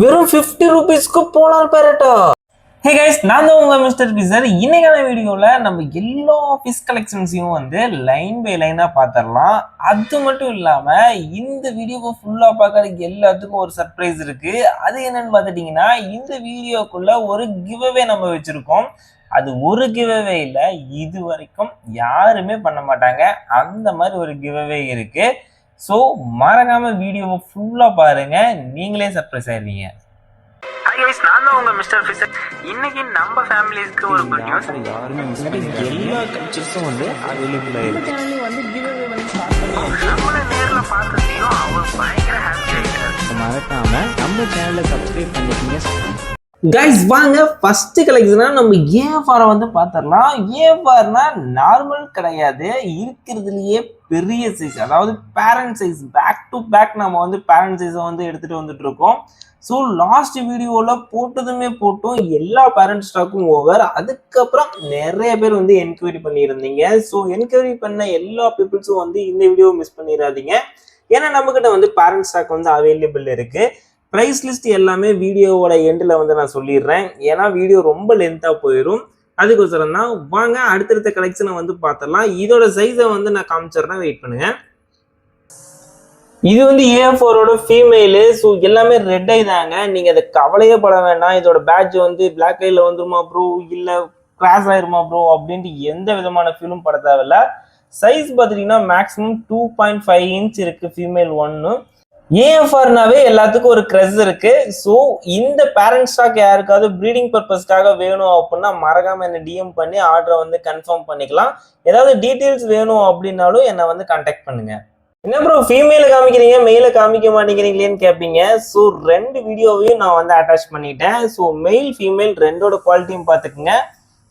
வெறும் ஃபிஃப்டி ருபீஸ்க்கு polar பேரட்டா hey guys நான் தான் உங்க மிஸ்டர் பிசர் இன்னைக்கான வீடியோவில் நம்ம எல்லா ஃபிஷ் கலெக்ஷன்ஸையும் வந்து லைன் பை லைனாக பார்த்துடலாம் அது மட்டும் இல்லாமல் இந்த வீடியோவை ஃபுல்லாக பார்க்கறதுக்கு எல்லாத்துக்கும் ஒரு சர்ப்ரைஸ் இருக்கு. அது என்னன்னு பார்த்துட்டிங்கன்னா இந்த வீடியோக்குள்ள ஒரு கிவ்அவே நம்ம வச்சுருக்கோம். அது ஒரு கிவ்அவே இல்லை இது வரைக்கும் யாருமே பண்ண மாட்டாங்க. அந்த மாதிரி ஒரு கிவ்அவே இருக்குது ஸோ மறக்காம வீடியோவை ஃபுல்லாக பாருங்க. நீங்களே சர்ப்ரைஸ் ஆயிருவீங்க. ஹாய் கைஸ் நான் தான் உங்க மிஸ்டர் ஃபிஷர் இன்னைக்கு நம்ம ஃபேமிலிஸ்க்கு ஒரு குட் நியூஸ் யாருமே மிஸ் பண்ணி எல்லா கல்ச்சர்ஸும் வந்து அவைலபிளாக இருக்கு நம்மள நேர்ல பார்த்ததையும் அவர் பயங்கர ஹாப்பி ஆயிட்டாரு. மறக்காம நம்ம சேனலை சப்ஸ்கிரைப் பண்ணிக்கங்க கைஸ் வாங்க. ஃபர்ஸ்ட் கலெக்ஷனா நம்ம ஏஎஃப்ஆரை வந்து பார்த்துடலாம். ஏஎஃப்ஆர்னா நார்மல் கிடையாது. இருக்கிறதுலயே பெரிய சைஸ் அதாவது parent size back to back நம்ம வந்து பேரண்ட் சைஸை வந்து எடுத்துட்டு வந்துட்டு இருக்கோம் ஸோ லாஸ்ட் வீடியோவில் போட்டதுமே போட்டோம். எல்லா பேரண்ட் ஸ்டாக்கும் ஓவர் அதுக்கப்புறம் நிறைய பேர் வந்து என்கொயரி பண்ணியிருந்தீங்க. ஸோ என்கொயரி பண்ண எல்லா பீப்புள்ஸும் வந்து இந்த வீடியோவை மிஸ் பண்ணிடாதீங்க. ஏன்னா நம்மக்கிட்ட வந்து பேரண்ட் ஸ்டாக் வந்து அவைலபிள் இருக்குது ப்ரைஸ் லிஸ்ட் எல்லாமே வீடியோவோட எண்டில் வந்து நான் சொல்லிடுறேன். ஏன்னா வீடியோ ரொம்ப லென்த்தாக போயிடும் அதுக்கோசரம் தான் வாங்க அடுத்தடுத்த கலெக்ஷனை வந்து பார்த்துடலாம் இதோட சைஸை வந்து நான் காமிச்சிடுறேன். வெயிட் பண்ணுங்க. இது வந்து ஏ ஃபோரோட ஃபீமேலு ஸோ எல்லாமே ரெட் ஐ தாங்க. நீங்கள் அதை கவலையே பட வேண்டாம். இதோட பேட்ச் வந்து பிளாக் ஐல வந்துருமா ப்ரோ இல்லை கிராஸ் ஆயிருமா ப்ரோ அப்படின்ட்டு எந்த விதமான ஃபீலும் பட தேவையில்ல. சைஸ் பார்த்துட்டிங்கன்னா maximum two point five inch இருக்குது ஃபீமேல் ஒன்று ஏஎஃப்ஆர்னாவே எல்லாத்துக்கும் ஒரு க்ரெஸ் இருக்கு. ஸோ இந்த பேரண்ட் ஸ்டாக் யாருக்காவது ப்ரீடிங் பர்பஸ்க்காக வேணும் அப்படின்னா மறக்காம என்ன டிஎம் பண்ணி ஆர்டரை வந்து கன்ஃபார்ம் பண்ணிக்கலாம். ஏதாவது டீட்டெயில்ஸ் வேணும் அப்படின்னாலும் என்னை வந்து கான்டாக்ட் பண்ணுங்க. என்ன ப்ரோ ஃபீமேல காமிக்கிறீங்க மெயில காமிக்க மாட்டேங்கிறீங்களேன்னு கேட்பீங்க ஸோ ரெண்டு வீடியோவையும் நான் வந்து அட்டாச் பண்ணிட்டேன். ஸோ மெயில் ஃபீமேல் ரெண்டோட குவாலிட்டியும் பார்த்துக்குங்க.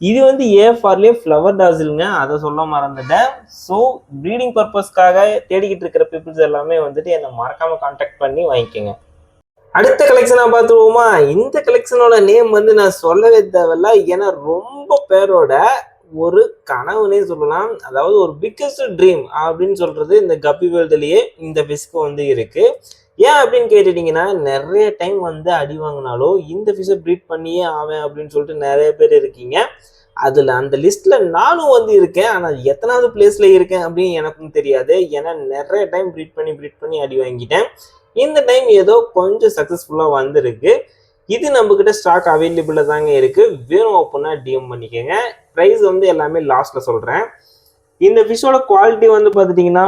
இது வந்து ஏ ஃபார்லே ஃப்ளவர் டாசிலுங்க அதை சொல்ல மறந்துட்டேன். ஸோ ப்ரீடிங் பர்பஸ்க்காக தேடிக்கிட்டு இருக்கிற பீப்புள்ஸ் எல்லாமே வந்துட்டு என்னை மறக்காம காண்டாக்ட் பண்ணி வாங்கிக்கோங்க. அடுத்த கலெக்ஷனாக பார்த்துருவோமா? இந்த கலெக்ஷனோட நேம் வந்து நான் சொல்லவே தேவையில்ல. ஏன்னா ரொம்ப பேரோட ஒரு கனவுனே சொல்லலாம். அதாவது ஒரு பிக்கஸ்ட் ட்ரீம் அப்படின்னு சொல்றது இந்த கப்பி வேர்ல்டுலயே இந்த பிஸ்க்கு வந்து இருக்கு. ஏன் அப்படின்னு கேட்டுட்டீங்கன்னா நிறைய டைம் வந்து அடி வாங்கினாலும் இந்த ஃபிஷை ப்ரீட் பண்ணியே ஆவேன் அப்படின்னு சொல்லிட்டு நிறைய பேர் இருக்கீங்க. அதில் அந்த லிஸ்ட்டில் நானும் வந்து இருக்கேன். ஆனால் எத்தனாவது பிளேஸில் இருக்கேன் அப்படின்னு எனக்கும் தெரியாது. ஏன்னா நிறைய டைம் ப்ரீட் பண்ணி ப்ரீட் பண்ணி அடி வாங்கிட்டேன். இந்த டைம் ஏதோ கொஞ்சம் சக்ஸஸ்ஃபுல்லாக வந்திருக்கு. இது நம்மக்கிட்ட ஸ்டாக் அவைலபிளாக தாங்க இருக்குது வேணும் அப்படின்னா டிஎம் பண்ணிக்கோங்க. ப்ரைஸ் வந்து எல்லாமே லாஸ்ட்டில் சொல்கிறேன் இந்த ஃபிஷ்ஷோட குவாலிட்டி வந்து பார்த்துட்டிங்கன்னா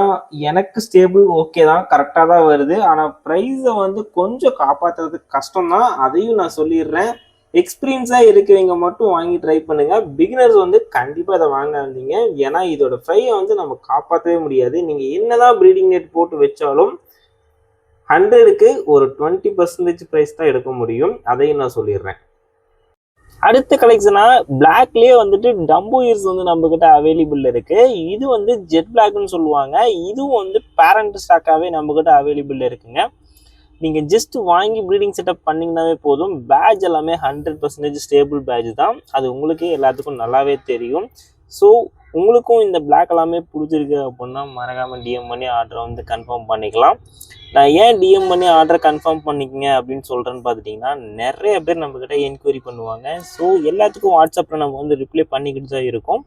எனக்கு ஸ்டேபிள் ஓகே தான். கரெக்டாக தான் வருது. ஆனால் ப்ரைஸை வந்து கொஞ்சம் காப்பாற்றுறது கஷ்டம் தான். அதையும் நான் சொல்லிடுறேன். எக்ஸ்பீரியன்ஸாக இருக்கிறவங்க மட்டும் வாங்கி ட்ரை பண்ணுங்கள் பிகினர்ஸ் வந்து கண்டிப்பாக அதை வாங்க வந்தீங்க ஏன்னா இதோட ஃப்ரையை வந்து நம்ம காப்பாற்றவே முடியாது. நீங்கள் என்னதான் ப்ரீடிங் நெட் போட்டு வச்சாலும் ஹண்ட்ரடுக்கு ஒரு டுவெண்ட்டி பர்சன்டேஜ் ப்ரைஸ் தான் எடுக்க முடியும். அதையும் நான் சொல்லிடுறேன். அடுத்த கலெக்ஷனா பிளாக்லயே வந்துட்டு டம்பு இயர்ஸ் வந்து நம்ம கிட்ட அவைலபிள் இருக்கு. இது வந்து ஜெட் பிளாக்னு சொல்லுவாங்க. இதுவும் வந்து பேரண்ட் ஸ்டாக்காகவே நம்ம கிட்ட அவைலபிள் இருக்குங்க. நீங்க ஜஸ்ட் வாங்கி ப்ரீடிங் செட்டப் பண்ணீங்கன்னாவே போதும். பேட்ச் எல்லாமே ஹண்ட்ரட் பர்சன்டேஜ் ஸ்டேபிள் பேட்ச் தான். அது உங்களுக்கே எல்லாத்துக்கும் நல்லாவே தெரியும். ஸோ உங்களுக்கும் இந்த பிளாக் எல்லாமே பிடிச்சிருக்கு அப்படின்னா மறக்காமல் டிஎம் பண்ணி ஆர்டரை வந்து கன்ஃபார்ம் பண்ணிக்கலாம். நான் ஏன் டிஎம் பண்ணி ஆர்டரை கன்ஃபார்ம் பண்ணிக்கங்க அப்படின்னு சொல்கிறேன்னு பார்த்துட்டிங்கன்னா நிறைய பேர் நம்மக்கிட்ட என்கொயரி பண்ணுவாங்க. ஸோ எல்லாத்துக்கும் வாட்ஸ்அப்பில் நம்ம வந்து ரிப்ளை பண்ணிக்கிட்டு தான் இருக்கோம்.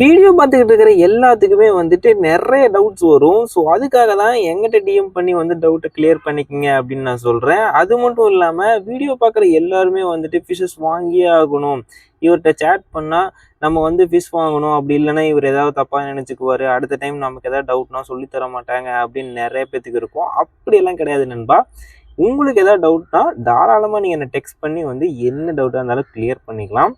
வீடியோ பார்த்துக்கிட்டு இருக்கிற எல்லாத்துக்குமே வந்துட்டு நிறைய டவுட்ஸ் வரும். ஸோ அதுக்காக தான் எங்கிட்ட டிஎம் பண்ணி வந்து டவுட்டை கிளியர் பண்ணிக்கங்க அப்படின்னு நான் சொல்கிறேன் அது மட்டும் இல்லாமல் வீடியோ பார்க்குற எல்லாருமே வந்துட்டு ஃபிஷஸ் வாங்கியே ஆகணும். இவர்கிட்ட சேட் பண்ணால் நம்ம வந்து ஃபிஷ் வாங்கணும் அப்படி இல்லைன்னா இவர் ஏதாவது தப்பாக நினச்சிக்குவார். அடுத்த டைம் நமக்கு ஏதாவது டவுட்னா சொல்லி தர மாட்டாங்க அப்படின்னு நிறைய பேத்துக்கு இருக்கும். அப்படியெல்லாம் கிடையாது நண்பா. உங்களுக்கு ஏதாவது டவுட்னா தாராளமாக நீங்கள் என்னை டெக்ஸ்ட் பண்ணி வந்து என்ன டவுட்டாக இருந்தாலும் கிளியர் பண்ணிக்கலாம்.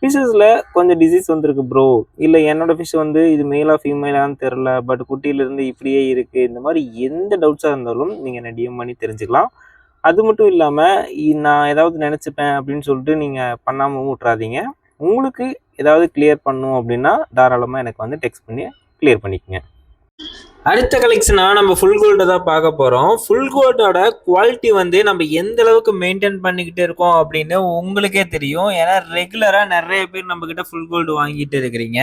ஃபிஷஸில் கொஞ்சம் டிசீஸ் வந்திருக்கு ப்ரோ இல்லை என்னோட ஃபிஷ் வந்து இது மேலாக ஃபீமேலான்னு தெரில பட் குட்டியிலேருந்து இப்படியே இருக்குது இந்த மாதிரி எந்த டவுட்ஸாக இருந்தாலும் நீங்கள் என்னை டிஎம் பண்ணி தெரிஞ்சுக்கலாம். அது மட்டும் இல்லாமல் நான் ஏதாவது நினச்சிப்பேன் அப்படின்னு சொல்லிட்டு நீங்கள் பண்ணாமல் விட்றாதீங்க உங்களுக்கு ஏதாவது கிளியர் பண்ணும் அப்படின்னா தாராளமாக எனக்கு வந்து டெக்ஸ்ட் பண்ணி கிளியர் பண்ணிக்கோங்க. அடுத்த கலெக்ஷனாக நம்ம ஃபுல் கோல்டை தான் பார்க்க போகிறோம் ஃபுல் கோல்டோட குவாலிட்டி வந்து நம்ம எந்த அளவுக்கு மெயின்டைன் பண்ணிக்கிட்டு இருக்கோம் அப்படின்னு உங்களுக்கே தெரியும். ஏன்னா ரெகுலராக நிறைய பேர் நம்மக்கிட்ட ஃபுல் கோல்டு வாங்கிட்டு இருக்கிறீங்க.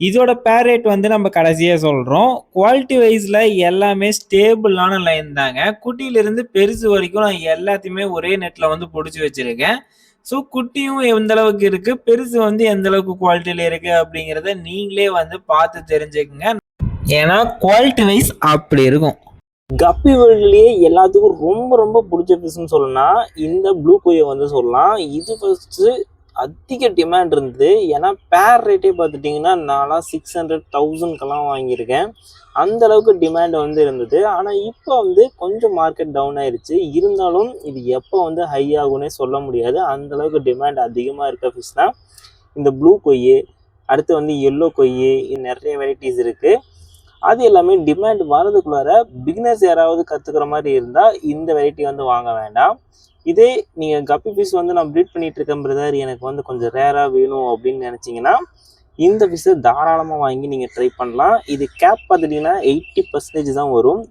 இதோட பேர் ரேட் வந்து நம்ம கடைசியாக சொல்கிறோம் குவாலிட்டி வைஸில் எல்லாமே ஸ்டேபிளான லைன் தாங்க. குட்டியிலிருந்து பெருசு வரைக்கும் நான் எல்லாத்தையுமே ஒரே நெட்டில் வந்து பிடிச்சி வச்சுருக்கேன். ஸோ குட்டியும் எந்த அளவுக்கு இருக்குது பெருசு வந்து எந்த அளவுக்கு குவாலிட்டியில் இருக்குது அப்படிங்கிறத நீங்களே வந்து பார்த்து தெரிஞ்சுக்குங்க. ஏன்னா குவாலிட்டி வைஸ் அப்படி இருக்கும். கப்பி வேர்ல்ட்லேயே எல்லாத்துக்கும் ரொம்ப ரொம்ப பிடிச்ச ஃபிஷ்னு சொல்லணும்னா இந்த ப்ளூ கொய்யை வந்து சொல்லலாம். இது ஃபஸ்ட்டு அதிக டிமாண்ட் இருந்தது. ஏன்னா பேர் ரேட்டே பார்த்துட்டிங்கன்னா நான்லாம் சிக்ஸ் ஹண்ட்ரட் தௌசண்ட்க்கெல்லாம் வாங்கியிருக்கேன். அந்த அளவுக்கு டிமாண்ட் வந்து இருந்தது. ஆனால் இப்போ வந்து கொஞ்சம் மார்க்கெட் டவுன் ஆயிடுச்சு இருந்தாலும் இது எப்போ வந்து ஹை ஆகும்னே சொல்ல முடியாது. அந்த அளவுக்கு டிமாண்ட் அதிகமாக இருக்க ஃபிஷ் தான் இந்த ப்ளூ கொய்யு அடுத்து வந்து எல்லோ கொய்யு இன்னும் நிறைய வெரைட்டிஸ் இருக்குது அது எல்லாமே டிமாண்ட் வரதுக்குள்ளார பிகினர்ஸ் யாராவது கற்றுக்கிற மாதிரி இருந்தால் இந்த வெரைட்டி வந்து வாங்க வேண்டாம். இதே நீங்கள் கப்பி ஃபிஷ் வந்து நான் ப்ரீட் பண்ணிகிட்டு இருக்கேன் பிரதர் எனக்கு வந்து கொஞ்சம் ரேராக வேணும் அப்படின்னு நினச்சிங்கன்னா இந்த ஃபிஷ்ஷை தாராளமாக வாங்கி நீங்கள் ட்ரை பண்ணலாம். இது கேப் பார்த்துட்டிங்கன்னா எயிட்டி பர்சன்டேஜ் தான் வரும்.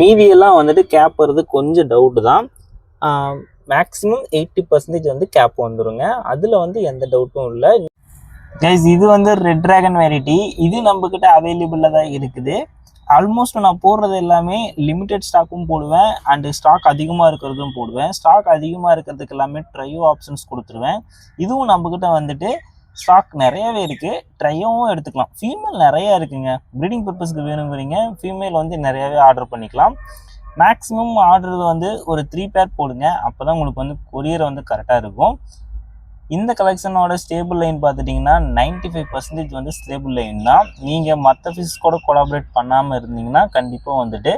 மீதியெல்லாம் வந்துட்டு கேப் வர்றது கொஞ்சம் டவுட்டு தான். மேக்ஸிமம் எயிட்டி பர்சன்டேஜ் வந்து கேப் வந்துருங்க. அதில் வந்து எந்த டவுட்டும் இல்லை. கைஸ் இது வந்து ரெட் டிராகன் வெரைட்டி இது நம்மக்கிட்ட அவைலபிளில் தான் இருக்குது. ஆல்மோஸ்ட் நான் போடுறது எல்லாமே லிமிடெட் ஸ்டாக்கும் போடுவேன். அண்டு ஸ்டாக் அதிகமாக இருக்கிறதும் போடுவேன். ஸ்டாக் அதிகமாக இருக்கிறதுக்கு எல்லாமே ட்ரையோ ஆப்ஷன்ஸ் கொடுத்துருவேன். இதுவும் நம்மக்கிட்ட வந்துட்டு ஸ்டாக் நிறையவே இருக்குது ட்ரையோவும் எடுத்துக்கலாம். ஃபீமேல் நிறையா இருக்குங்க. ப்ரீடிங் பர்பஸ்க்கு வேணுங்கிறீங்க ஃபீமேல் வந்து நிறையாவே ஆர்டர் பண்ணிக்கலாம். மேக்ஸிமம் ஆர்டர் வந்து ஒரு த்ரீ பேர் போடுங்க. அப்போ தான் உங்களுக்கு வந்து கொரியர் வந்து கரெக்டாக இருக்கும். இந்த கலெக்ஷனோட ஸ்டேபிள் லைன் பார்த்துட்டிங்கன்னா 95% ஃபைவ் பர்சன்டேஜ் வந்து ஸ்டேபிள் லைன் தான். நீங்கள் மற்ற ஃபிஷ் கூட கொலாபரேட் பண்ணாமல் இருந்தீங்கன்னா கண்டிப்பாக வந்துட்டு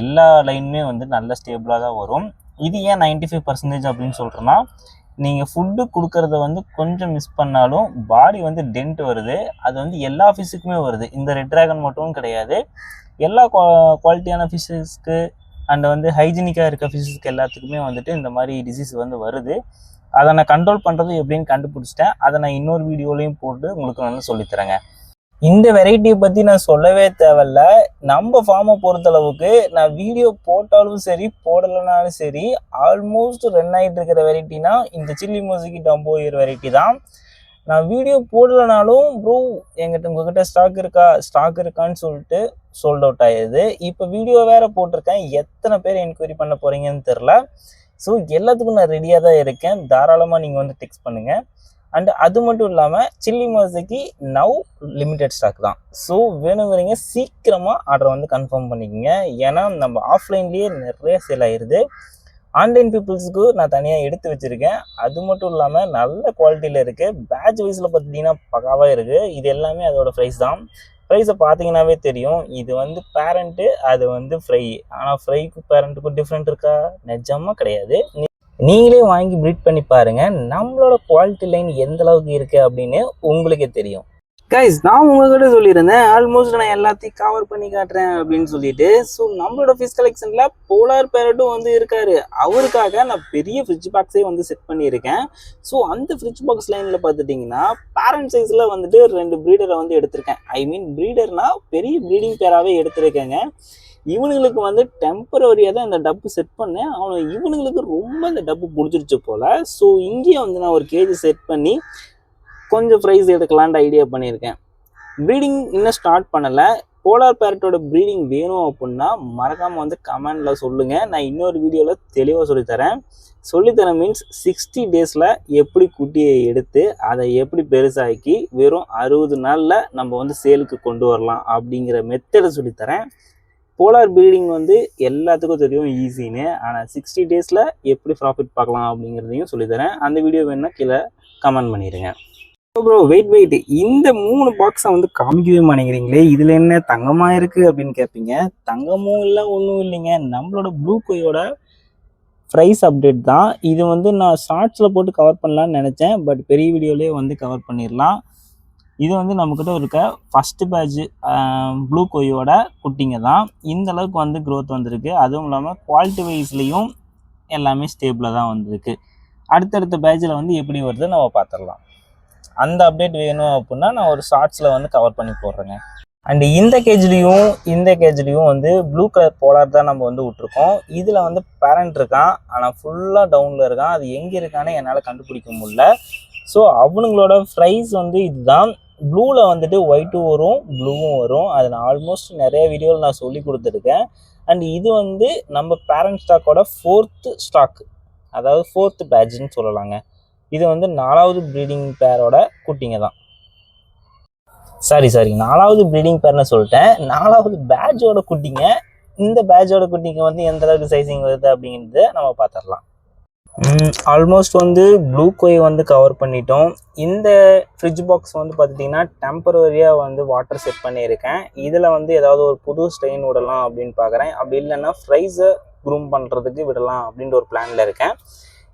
எல்லா லைனுமே வந்து நல்ல ஸ்டேபிளாக தான் வரும். இது ஏன் 95% ஃபைவ் பர்சன்டேஜ் அப்படின்னு சொல்கிறேன்னா நீங்கள் ஃபுட்டு கொடுக்கறத வந்து கொஞ்சம் மிஸ் பண்ணாலும் பாடி வந்து டென்ட் வருது. அது வந்து எல்லா ஃபிஷ்ஷுக்குமே வருது. இந்த ரெட் ட்ராகன் மட்டும் கிடையாது. எல்லா குவாலிட்டியான ஃபிஷ்ஷஸ்க்கு அண்ட் வந்து ஹைஜீனிக்காக இருக்க ஃபிஷ்ஷஸ்க்கு எல்லாத்துக்குமே வந்துட்டு இந்த மாதிரி டிசீஸ் வந்து வருது. அதை நான் கண்ட்ரோல் பண்ணுறது எப்படின்னு கண்டுபிடிச்சிட்டேன். அதை நான் இன்னொரு வீடியோலையும் போட்டு உங்களுக்கு வந்து சொல்லித்தரேங்க. இந்த வெரைட்டியை பற்றி நான் சொல்லவே தேவையில்ல. நம்ம ஃபார்மை பொறுத்தளவுக்கு நான் வீடியோ போட்டாலும் சரி போடலைனாலும் சரி ஆல்மோஸ்ட் ரன் ஆகிட்டு இருக்கிற வெரைட்டினா இந்த சில்லி மோசிக்கு டம்போ இயர் வெரைட்டி தான். நான் வீடியோ போடலைனாலும் ப்ரோ எங்கிட்ட உங்ககிட்ட ஸ்டாக் இருக்கா? ஸ்டாக் இருக்கான்னு சொல்லிட்டு சோல்ட் அவுட் ஆயிடுது. இப்போ வீடியோ வேற போட்டிருக்கேன். எத்தனை பேர் என்கொயரி பண்ண போகிறீங்கன்னு தெரில ஸோ எல்லாத்துக்கும் நான் ரெடியாக தான் இருக்கேன். தாராளமாக நீங்கள் வந்து டெக்ஸ்ட் பண்ணுங்கள் அண்ட் அது மட்டும் இல்லாமல் சில்லி மோசைக்கு நவ் லிமிடெட் ஸ்டாக் தான். ஸோ வேணுங்கிறீங்க சீக்கிரமாக ஆர்டர் வந்து கன்ஃபார்ம் பண்ணிக்கோங்க. ஏன்னா நம்ம ஆஃப்லைன்லேயே நிறைய சேல் ஆயிடுது ஆன்லைன் பீப்புள்ஸுக்கு நான் தனியாக எடுத்து வச்சுருக்கேன். அது மட்டும் இல்லாமல் நல்ல குவாலிட்டியில் இருக்குது பேட்ச் வைஸில் பார்த்தீங்கன்னா பக்காவாக இருக்குது இது எல்லாமே அதோடய ப்ரைஸ் தான். ப்ரைஸை பார்த்தீங்கன்னாவே தெரியும். இது வந்து பேரண்ட்டு அது வந்து ஃப்ரை ஆனால் ஃப்ரைக்கும் பேரண்ட்டுக்கும் டிஃப்ரெண்ட் இருக்கா? நிஜமாக கிடையாது. நீ- நீங்களே வாங்கி ப்ரீட் பண்ணி பாருங்க. நம்மளோட குவாலிட்டி லைன் எந்த அளவுக்கு இருக்கு அப்படின்னு உங்களுக்கே தெரியும். கைஸ் நான் உங்ககிட்ட சொல்லியிருந்தேன் ஆல்மோஸ்ட் நான் எல்லாத்தையும் கவர் பண்ணி காட்டுறேன் அப்படின்னு சொல்லிட்டு. ஸோ நம்மளோட ஃபிஷ் கலெக்ஷனில் போலார் பேரட்டும் வந்து இருக்காரு. அவருக்காக நான் பெரிய ஃப்ரிட்ஜ் பாக்ஸே வந்து செட் பண்ணியிருக்கேன். ஸோ அந்த ஃப்ரிட்ஜ் பாக்ஸ் லைனில் பார்த்துட்டிங்கன்னா பேரண்ட் சைஸில் வந்துட்டு ரெண்டு ப்ரீடரை வந்து எடுத்திருக்கேன். ஐ மீன் ப்ரீடர்னா பெரிய ப்ரீடிங் பேராகவே எடுத்திருக்கேங்க. இவனுங்களுக்கு வந்து டெம்பரவரியாக தான் இந்த டப்பு செட் பண்ணேன். அவனை இவனுங்களுக்கு ரொம்ப இந்த டப்பு பிடிச்சிருச்சு போல். ஸோ இங்கேயே வந்து நான் ஒரு கேஜி செட் பண்ணி கொஞ்சம் ப்ரைஸ் எடுக்கலான்ட்டு ஐடியா பண்ணியிருக்கேன். ப்ரீடிங் இன்னும் ஸ்டார்ட் பண்ணலை. போலார் பேரட்டோட ப்ரீடிங் வேணும் அப்படின்னா மறக்காமல் வந்து கமெண்டில் சொல்லுங்கள் நான் இன்னொரு வீடியோவில் தெளிவாக சொல்லித்தரேன். சொல்லித்தரேன் மீன்ஸ் சிக்ஸ்டி டேஸில் எப்படி குட்டியை எடுத்து அதை எப்படி பெருசாக்கி வெறும் அறுபது நாளில் நம்ம வந்து சேலுக்கு கொண்டு வரலாம் அப்படிங்கிற மெத்தடை சொல்லித்தரேன். போலார் ப்ரீடிங் வந்து எல்லாத்துக்கும் தெரியும் ஈஸின்னு ஆனால் சிக்ஸ்டி டேஸில் எப்படி ப்ராஃபிட் பார்க்கலாம் அப்படிங்கிறதையும் சொல்லித்தரேன். அந்த வீடியோ வேணுன்னா கீழே கமெண்ட் பண்ணிடுங்க. ப்ரோ வெயிட் வெயிட் இந்த மூணு பாக்ஸை வந்து காமிக்கவே மாட்டேங்கிறீங்களே. இதில் என்ன தங்கமாக இருக்குது அப்படின்னு கேட்பீங்க தங்கமும் இல்லை ஒன்றும் இல்லைங்க. நம்மளோட ப்ளூ கோயோட ப்ரைஸ் அப்டேட் தான். இது வந்து நான் ஷார்ட்ஸில் போட்டு கவர் பண்ணலான்னு நினச்சேன். பட் பெரிய வீடியோலேயே வந்து கவர் பண்ணிடலாம் இது வந்து நம்மக்கிட்ட இருக்க ஃபஸ்ட்டு பேட்ச் ப்ளூ கோயோட குட்டிங்க தான். இந்த அளவுக்கு வந்து க்ரோத் வந்திருக்கு. அதுவும் இல்லாமல் குவாலிட்டி வைஸ்லேயும் எல்லாமே ஸ்டேபிளாக தான் வந்திருக்கு. அடுத்தடுத்த பேட்சில் வந்து எப்படி வருது நம்ம பார்த்துடலாம் அந்த அப்டேட் வேணும் அப்படின்னா நான் ஒரு ஷார்ட்ஸில் வந்து கவர் பண்ணி போடுறேங்க. அண்ட் இந்த கேஜ்லேயும் இந்த கேஜ்லேயும் வந்து ப்ளூ கலர் போலார் தான் நம்ம வந்து விட்ருக்கோம் இதில் வந்து பேரண்ட் இருக்கான். ஆனால் ஃபுல்லாக டவுனில் இருக்கான். அது எங்கே இருக்கான்னு என்னால் கண்டுபிடிக்க முடியல. ஸோ அவனுங்களோட ப்ரைஸ் வந்து இதுதான். ப்ளூவில் வந்துட்டு ஒயிட்டும் வரும் ப்ளூவும் வரும். அது நான் ஆல்மோஸ்ட் நிறைய வீடியோவில் நான் சொல்லி கொடுத்துருக்கேன். அண்ட் இது வந்து நம்ம பேரண்ட் ஸ்டாக்கோட ஃபோர்த்து ஸ்டாக் அதாவது ஃபோர்த்து பேட்ச்னு சொல்லலாங்க. இது வந்து நாலாவது ப்ரீடிங் பேரோட குட்டிங்க தான் சாரி சாரி நாலாவது ப்ரீடிங் பேர்னு சொல்லிட்டேன். நாலாவது பேட்சோட குட்டிங்க இந்த பேட்சோட குட்டிங்க வந்து எந்த அளவுக்கு சைஸிங் வருது அப்படிங்கிறது நம்ம பார்த்துடலாம். ஆல்மோஸ்ட் வந்து ப்ளூ கோய் வந்து கவர் பண்ணிட்டோம். இந்த ஃப்ரிட்ஜ் பாக்ஸ் வந்து பார்த்துட்டிங்கன்னா டெம்பரவரியாக வந்து வாட்டர் செட் பண்ணியிருக்கேன். இதில் வந்து ஏதாவது ஒரு புது ஸ்ட்ரெயின் விடலாம் அப்படின்னு பார்க்குறேன். அப்படி இல்லைன்னா ஃப்ரைஸை க்ரூம் பண்ணுறதுக்கு விடலாம் அப்படின்ற ஒரு பிளானில் இருக்கேன்.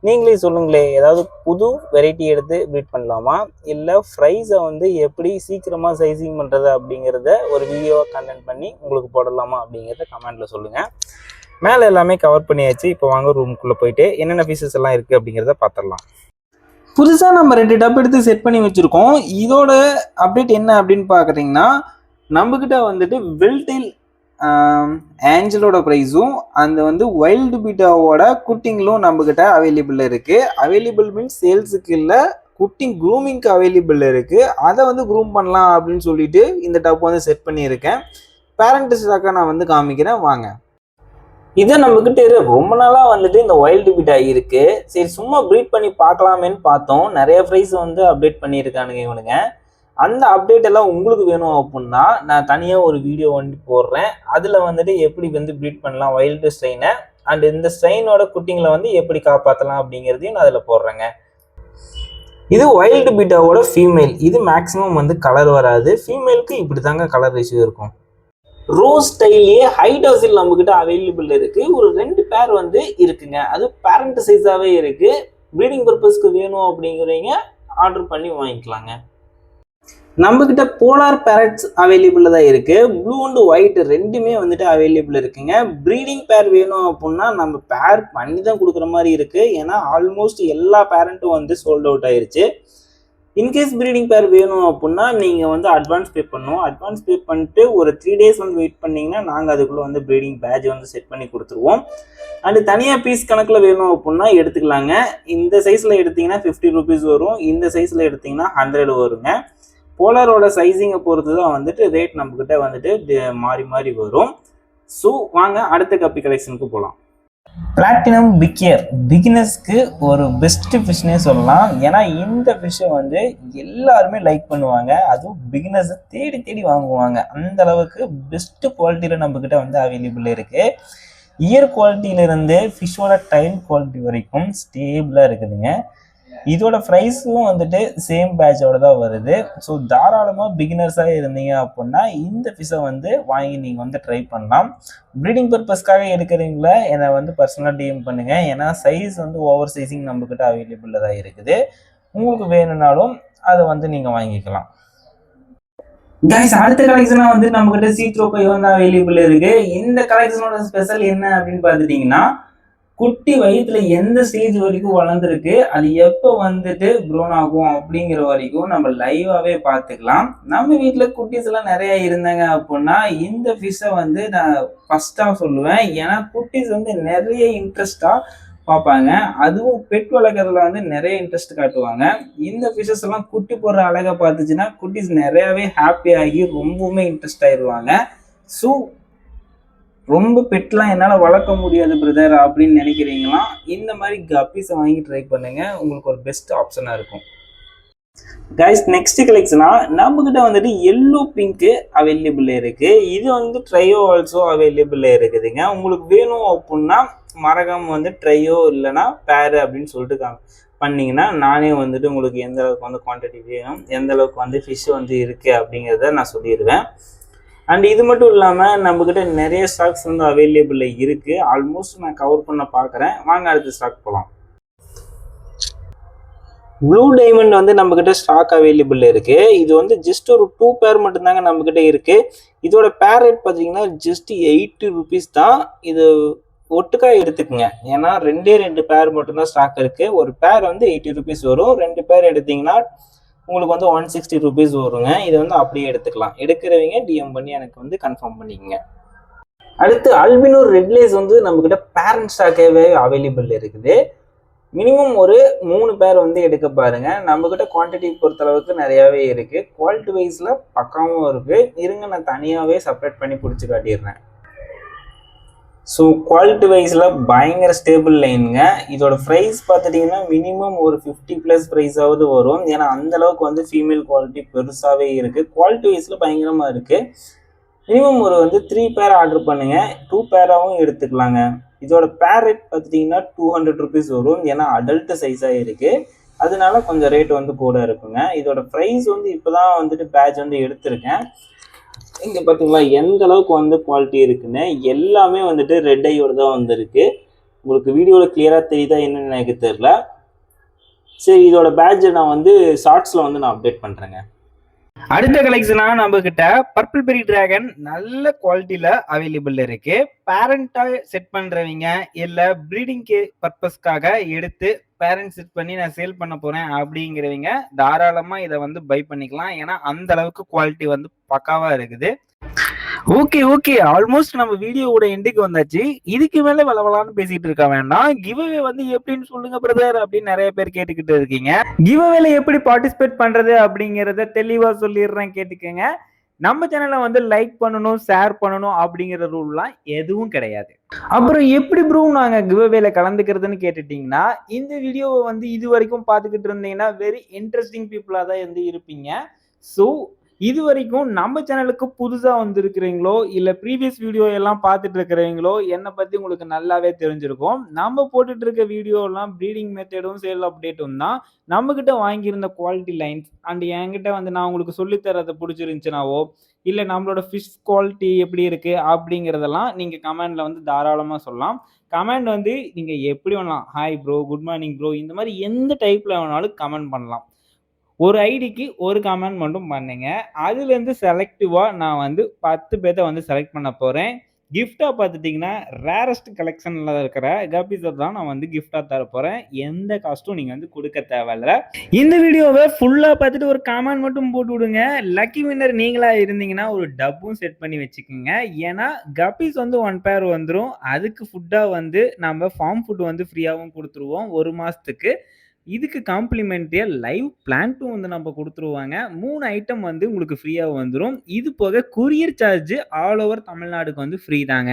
நீங்களே சொல்லுங்களே ஏதாவது புது வெரைட்டி எடுத்து ப்ரீட் பண்ணலாமா? இல்லை ஃப்ரைஸை வந்து எப்படி சீக்கிரமாக சைஸிங் பண்ணுறது அப்படிங்கிறத ஒரு வீடியோவை கண்டென்ட் பண்ணி உங்களுக்கு போடலாமா அப்படிங்கிறத கமெண்ட்டில் சொல்லுங்கள் மேலே எல்லாமே கவர் பண்ணியாச்சு. இப்போ வாங்க ரூம்குள்ளே போயிட்டு என்னென்ன பீசஸ் எல்லாம் இருக்குது அப்படிங்கிறத பார்த்துடலாம் புதுசாக நம்ம ரெண்டு டப் எடுத்து செட் பண்ணி வச்சுருக்கோம். இதோட அப்டேட் என்ன அப்படின்னு பார்க்குறீங்கன்னா நம்மக்கிட்ட வந்துட்டு வெல்டில் ஏஞ்சலோட ப்ரைஸும் அந்த வந்து வைல்டு பீட்டாவோட குட்டிங்களும் நம்மக்கிட்ட அவைலபிள் இருக்குது அவைலபிள் மீன்ஸ் சேல்ஸுக்கு இல்லை குட்டிங் க்ரூமிங்க்கு அவைலபிள் இருக்குது அதை வந்து க்ரூம் பண்ணலாம் அப்படின்னு சொல்லிட்டு இந்த டப் வந்து செட் பண்ணியிருக்கேன். பேரண்ட் ஸ்டாக்காக நான் வந்து காமிக்கிறேன் வாங்க. இதை நம்மக்கிட்ட இரு ரொம்ப நாளாக வந்துட்டு இந்த வைல்டு பீட்டா இருக்குது சரி சும்மா ப்ரீட் பண்ணி பார்க்கலாமேன்னு பார்த்தோம். நிறைய ப்ரைஸ் வந்து அப்டேட் பண்ணியிருக்கானுங்க இவனுங்க. அந்த அப்டேட் எல்லாம் உங்களுக்கு வேணும் அப்படின்னா நான் தனியாக ஒரு வீடியோ வந்து போடுறேன். அதில் வந்துட்டு எப்படி வந்து ப்ரீட் பண்ணலாம் வைல்டு ஸ்ட்ரெயினை அண்ட் இந்த ஸ்ட்ரெயினோட குட்டிங்களை வந்து எப்படி காப்பாற்றலாம் அப்படிங்கிறதையும் நான் அதில் போடுறேங்க. இது வைல்டு பீட்டாவோட ஃபீமேல் இது மேக்ஸிமம் வந்து கலர் வராது. ஃபீமேலுக்கு இப்படி தாங்க கலர் ரேஷியோ இருக்கும். ரோஸ் ஸ்டைல்லையே ஹை ஹவுஸில் நம்மக்கிட்ட அவைலபிள் இருக்கு. ஒரு ரெண்டு பேர் வந்து இருக்குங்க. அது பேரண்ட் சைஸாகவே இருக்கு. ப்ரீடிங் பர்பஸ்க்கு வேணும் அப்படிங்கிறவங்க ஆர்டர் பண்ணி வாங்கிக்கலாங்க. நம்மக்கிட்ட போலார் பேரட்ஸ் அவைலபிள் தான் இருக்கு. ப்ளூ அண்ட் ஒயிட் ரெண்டுமே வந்துட்டு அவைலபிள் இருக்குங்க. ப்ரீடிங் பேர் வேணும் அப்படின்னா நம்ம பேர் பண்ணி தான் கொடுக்குற மாதிரி இருக்கு. ஏன்னா ஆல்மோஸ்ட் எல்லா பேரண்ட்டும் வந்து சோல்ட் அவுட் ஆயிருச்சு. இன்கேஸ் ப்ரீடிங் பேர் வேணும் அப்படின்னா நீங்கள் வந்து அட்வான்ஸ் பே பண்ணணும். அட்வான்ஸ் பே பண்ணிட்டு ஒரு த்ரீ டேஸ் வந்து வெயிட் பண்ணீங்கன்னா நாங்கள் அதுக்குள்ளே வந்து ப்ரீடிங் பேட்ச் வந்து செட் பண்ணி கொடுத்துருவோம். அண்டு தனியாக பீஸ் கணக்கில் வேணும் அப்படின்னா எடுத்துக்கலாங்க. இந்த சைஸில் எடுத்தீங்கன்னா ஃபிஃப்டி ருபீஸ் வரும். இந்த சைஸில் எடுத்தீங்கன்னா ஹண்ட்ரட் வருங்க. போலரோட சைஸிங்கை பொறுத்து தான் வந்துட்டு ரேட் நம்மக்கிட்ட வந்துட்டு மாறி மாறி வரும். ஸோ வாங்க அடுத்த கப்பி கலெக்ஷனுக்கு போகலாம் பிளாட்டினம் பிக்கியர் பிகினர்ஸ்க்கு ஒரு பெஸ்ட் ஃபிஷ்னே சொல்லலாம். ஏன்னா இந்த ஃபிஷ்ஷை வந்து எல்லாருமே லைக் பண்ணுவாங்க. அதுவும் பிகினர்ஸை தேடி தேடி வாங்குவாங்க. அந்த அளவுக்கு பெஸ்ட் குவாலிட்டியில் நம்மக்கிட்ட வந்து அவைலபிள் இருக்கு. இயர் குவாலிட்டியிலிருந்து ஃபிஷ்ஷோட டைல் குவாலிட்டி வரைக்கும் ஸ்டேபிளாக இருக்குதுங்க. இதோட ப்ரைஸும் வந்துட்டு சேம் பேட்சோட தான் வருது. ஸோ தாராளமாக பிகினர்ஸாக இருந்தீங்க அப்படின்னா இந்த ஃபிஷை வந்து வாங்கி நீங்கள் வந்து ட்ரை பண்ணலாம். ப்ரீடிங் பர்பஸ்க்காக எடுக்கிறீங்களா? என்னை வந்து பர்சனலாக டிஎம் பண்ணுங்கள் ஏன்னா சைஸ் வந்து ஓவர் சைஸிங் நம்மக்கிட்ட அவைலபிளில் தான் இருக்குது. உங்களுக்கு வேணும்னாலும் அதை வந்து நீங்கள் வாங்கிக்கலாம். கைஸ் அடுத்த கலெக்ஷனா வந்து நம்மக்கிட்ட கிட்ட பை வந்து அவைலபிள் இருக்கு. இந்த கலெக்ஷனோட ஸ்பெஷல் என்ன அப்படின்னு பார்த்துட்டீங்கன்னா குட்டி வயிற்றுல எந்த ஸ்டேஜ் வரைக்கும் வளர்ந்துருக்கு அது எப்போ வந்துட்டு க்ரோன் ஆகும் அப்படிங்கிற வரைக்கும் நம்ம லைவாகவே பார்த்துக்கலாம். நம்ம வீட்டில் குட்டிஸ் எல்லாம் நிறைய இருந்தாங்க அப்படின்னா இந்த ஃபிஷ்ஷை வந்து நான் ஃபஸ்ட்டாக சொல்லுவேன். ஏன்னா குட்டீஸ் வந்து நிறைய இன்ட்ரெஸ்டாக பார்ப்பாங்க. அதுவும் பெட் வளர்க்குறதுல வந்து நிறைய இன்ட்ரெஸ்ட் காட்டுவாங்க. இந்த ஃபிஷஸ் எல்லாம் குட்டி போடுற அழகை பார்த்துச்சுன்னா குட்டீஸ் நிறையாவே ஹாப்பி ஆகி ரொம்பவுமே இன்ட்ரெஸ்ட் ஆயிடுவாங்க. ஸோ ரொம்ப பெட்லாம் என்னால் வளர்க்க முடியாது பிரதர் அப்படின்னு நினைக்கிறீங்களா? இந்த மாதிரி கப்பீஸை வாங்கி ட்ரை பண்ணுங்க. உங்களுக்கு ஒரு பெஸ்ட் ஆப்ஷனாக இருக்கும். கைஸ் நெக்ஸ்ட் கலெக்ஷனா நம்ம கிட்ட வந்துட்டு எல்லோ பிங்க்கு அவைலபிள் இருக்கு. இது வந்து ட்ரையோ ஆல்சோ அவைலபிள் இருக்குதுங்க. உங்களுக்கு வேணும் அப்படின்னா மரகம் வந்து ட்ரையோ இல்லைன்னா பேரு அப்படின்னு சொல்லிட்டு கா- பண்ணீங்கன்னா நானே வந்துட்டு உங்களுக்கு எந்த அளவுக்கு வந்து குவான்டிட்டி வேணும் எந்த அளவுக்கு வந்து ஃபிஷ் வந்து இருக்கு அப்படிங்கிறத நான் சொல்லிடுவேன் அண்ட் இது மட்டும் இல்லாமல் நம்மக்கிட்ட நிறைய ஸ்டாக்ஸ் வந்து அவைலபிளில் இருக்குது ஆல்மோஸ்ட் நான் கவர் பண்ண பார்க்குறேன். வாங்க அடுத்த ஸ்டாக் போகலாம் ப்ளூ டைமண்ட் வந்து நம்மக்கிட்ட ஸ்டாக் அவைலபிள் இருக்குது இது வந்து ஜஸ்ட் ஒரு டூ பேர் மட்டும்தாங்க நம்மக்கிட்ட இருக்குது இதோட பேர் ரேட் பார்த்தீங்கன்னா ஜஸ்ட் எயிட்டி ருபீஸ் தான். இது ஒட்டுக்கா எடுத்துக்கோங்க. ஏன்னா ரெண்டே ரெண்டு பேர் மட்டும்தான் ஸ்டாக் இருக்குது ஒரு பேர் வந்து எயிட்டி ருபீஸ் வரும். ரெண்டு பேர் எடுத்தீங்கன்னா உங்களுக்கு வந்து ஒன் சிக்ஸ்டி ருபீஸ் வருங்க. இதை வந்து அப்படியே எடுத்துக்கலாம். எடுக்கிறவங்க டிஎம் பண்ணி எனக்கு வந்து கன்ஃபார்ம் பண்ணிக்கங்க. அடுத்து அல்பினோ ரெட்லேஸ் வந்து நம்மக்கிட்ட பேரண்ட் ஸ்டாக்கேவே அவைலபிள் இருக்குது. மினிமம் ஒரு மூணு பேர் வந்து எடுக்க பாருங்க. நம்மக்கிட்ட குவான்டிட்டி பொறுத்தளவுக்கு நிறையாவே இருக்கு. குவாலிட்டி வைஸில் பக்காவும் இருக்கு. இருங்க நான் தனியாகவே செப்பரேட் பண்ணி பிடிச்சி காட்டிடுறேன். ஸோ குவாலிட்டி வைஸில் பயங்கர ஸ்டேபிள் லைனுங்க இதோட ப்ரைஸ் பார்த்துட்டிங்கன்னா மினிமம் ஒரு ஃபிஃப்டி ப்ளஸ் ப்ரைஸாவது வரும். ஏன்னா அந்தளவுக்கு வந்து ஃபீமேல் குவாலிட்டி பெருசாகவே இருக்குது குவாலிட்டி வைஸில் பயங்கரமாக இருக்குது மினிமம் ஒரு வந்து த்ரீ பேர் ஆர்டர் பண்ணுங்க. டூ பேராகவும் எடுத்துக்கலாங்க. இதோட பேர் ரேட் பார்த்துட்டிங்கன்னா டூ ஹண்ட்ரட் ருபீஸ் வரும். ஏன்னா அடல்ட் சைஸாக இருக்குது அதனால கொஞ்சம் ரேட் வந்து கூட இருக்குங்க. இதோட ப்ரைஸ் வந்து இப்போ தான் வந்துட்டு பேட்ச் வந்து எடுத்திருக்கேன். இங்கே பார்த்தீங்களா எந்த அளவுக்கு வந்து குவாலிட்டி இருக்குன்னு எல்லாமே வந்துட்டு ரெட் ஐயோடு தான் வந்திருக்கு. உங்களுக்கு வீடியோவில் கிளியராக தெரியுதா என்னன்னு எனக்கு தெரில சரி இதோட பேட்சை நான் வந்து ஷார்ட்ஸில் வந்து நான் அப்டேட் பண்ணுறேங்க அடுத்த கலெக்ஷனா நம்ம கிட்ட பர்பிள் பெரி டிராகன் நல்ல குவாலிட்டியில அவைலபிள் இருக்கு. பேரண்டா செட் பண்றவங்க இல்ல ப்ரீடிங் பர்பஸ்க்காக எடுத்து பேரண்ட்ஸ் செட் பண்ணி நான் சேல் பண்ண போறேன் அப்படிங்கிறவங்க தாராளமா இதை வந்து பை பண்ணிக்கலாம். ஏன்னா அந்த அளவுக்கு குவாலிட்டி வந்து பக்காவா இருக்குது. ஓகே ஓகே ஆல்மோஸ்ட் நம்ம வீடியோவோட எண்டுக்கு வந்தாச்சு. இதுக்கு மேல வளவலான்னு பேசிட்டு இருக்க வேண்டாம். கிவ்அவே வந்து எப்படின்னு சொல்லுங்க பிரதர் அப்படின்னு நிறைய பேர் கேட்டுக்கிட்டு இருக்கீங்க. கிவ்அவேல எப்படி பார்ட்டிசிபேட் பண்றது அப்படிங்கறத தெளிவா சொல்லிடுறேன் கேட்டுக்கங்க. நம்ம சேனலை வந்து லைக் பண்ணணும் ஷேர் பண்ணணும் அப்படிங்கிற ரூல்லாம் எதுவும் கிடையாது. அப்புறம் எப்படி ப்ரூ நாங்கள் கிவ்அவேல கலந்துக்கிறதுன்னு கேட்டுட்டீங்கன்னா இந்த வீடியோவை வந்து இது வரைக்கும் பார்த்துக்கிட்டு இருந்தீங்கன்னா வெரி இன்ட்ரெஸ்டிங் பீப்புளாக தான் வந்து இருப்பீங்க. ஸோ இது வரைக்கும் நம்ம சேனலுக்கு புதுசாக வந்திருக்கிறீங்களோ இல்லை ப்ரீவியஸ் வீடியோ எல்லாம் பார்த்துட்டு இருக்கிறீங்களோ என்னை பற்றி உங்களுக்கு நல்லாவே தெரிஞ்சிருக்கும். நம்ம போட்டுட்டு இருக்க வீடியோலாம் ப்ரீடிங் மெத்தடும் சேல் அப்டேட்டும் தான். நம்மக்கிட்ட வாங்கியிருந்த குவாலிட்டி லைன்ஸ் அண்ட் என்கிட்ட வந்து நான் உங்களுக்கு சொல்லித்தரதை பிடிச்சிருந்துச்சுனாவோ இல்லை நம்மளோட ஃபிஷ் குவாலிட்டி எப்படி இருக்குது அப்படிங்கிறதெல்லாம் நீங்கள் கமெண்டில் வந்து தாராளமாக சொல்லலாம். கமெண்ட் வந்து நீங்கள் எப்படி வேணாம் hi bro good morning bro இந்த மாதிரி எந்த டைப்பில் வேணாலும் கமெண்ட் பண்ணலாம். ஒரு ஐடிக்கு ஒரு கமெண்ட் மட்டும் பண்ணுங்க. அதுலேருந்து செலக்டிவாக நான் வந்து பத்து பேர்த்த வந்து செலக்ட் பண்ண போகிறேன் கிஃப்டாக பார்த்துட்டிங்கன்னா ரேரஸ்ட் கலெக்ஷனில் இருக்கிற கப்பீஸை தான் நான் வந்து கிஃப்டாக தர போகிறேன் எந்த காஸ்ட்டும் நீங்கள் வந்து கொடுக்க தேவையில்ல. இந்த வீடியோவை ஃபுல்லாக பார்த்துட்டு ஒரு கமெண்ட் மட்டும் போட்டு விடுங்க. லக்கி வின்னர் நீங்களாக இருந்தீங்கன்னா ஒரு டப்பும் செட் பண்ணி வச்சுக்கோங்க. ஏன்னா கபிஸ் வந்து ஒன் பேர் வந்துடும் அதுக்கு ஃபுட்டாக வந்து நம்ம ஃபார்ம் ஃபுட் வந்து ஃப்ரீயாகவும் கொடுத்துருவோம் ஒரு மாதத்துக்கு இதுக்கு காம்ப்ளிமெண்ட்ரியாக லைவ் பிளான்ட்டும் வந்து நம்ம கொடுத்துருவாங்க. மூணு ஐட்டம் வந்து உங்களுக்கு ஃப்ரீயாக வந்துடும் இது போக கொரியர் சார்ஜ் ஆல் ஓவர் தமிழ்நாடுக்கு வந்து ஃப்ரீ தாங்க.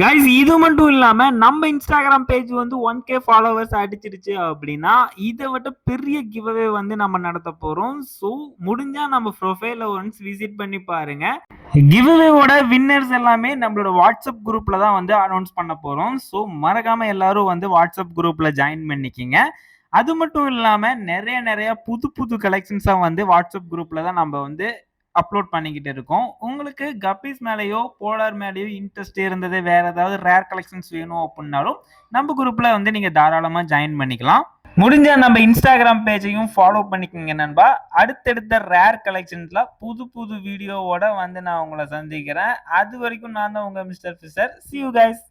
கைஸ் இது மட்டும் இல்லாம நம்ம இன்ஸ்டாகிராம் பேஜ் வந்து ஒன் கே ஃபாலோவர்ஸ் அடிச்சிருச்சு அப்படின்னா இதை விட பெரிய கிவ்அவே வந்து நம்ம நடத்த போறோம். ஸோ முடிஞ்சா நம்ம ப்ரொஃபைல ஒன்ஸ் விசிட் பண்ணி பாருங்க. கிவ்அவேவோட வின்னர்ஸ் எல்லாமே நம்மளோட வாட்ஸ்அப் குரூப்ல தான் வந்து அனௌன்ஸ் பண்ண போறோம். ஸோ மறக்காம எல்லாரும் வந்து வாட்ஸ்அப் குரூப்ல ஜாயின் பண்ணிக்கிங்க. அது மட்டும் இல்லாமல் நிறைய நிறைய புது புது கலெக்ஷன்ஸாக வந்து வாட்ஸ்அப் குரூப்பில் தான் நம்ம வந்து அப்லோட் பண்ணிக்கிட்டு இருக்கோம். உங்களுக்கு கப்பீஸ் மேலேயோ போலார் மேலேயோ இன்ட்ரெஸ்ட் இருந்தது வேற ஏதாவது ரேர் கலெக்ஷன்ஸ் வேணும் அப்படின்னாலும் நம்ம குரூப்பில் வந்து நீங்கள் தாராளமாக ஜாயின் பண்ணிக்கலாம். முடிஞ்ச நம்ம இன்ஸ்டாகிராம் பேஜையும் ஃபாலோ பண்ணிக்கோங்க நண்பா. அடுத்தடுத்த ரேர் கலெக்ஷன்ஸ்ல புது புது வீடியோவோட வந்து நான் உங்களை சந்திக்கிறேன். அது வரைக்கும் நான் தான் உங்கள் mister Fisher see you guys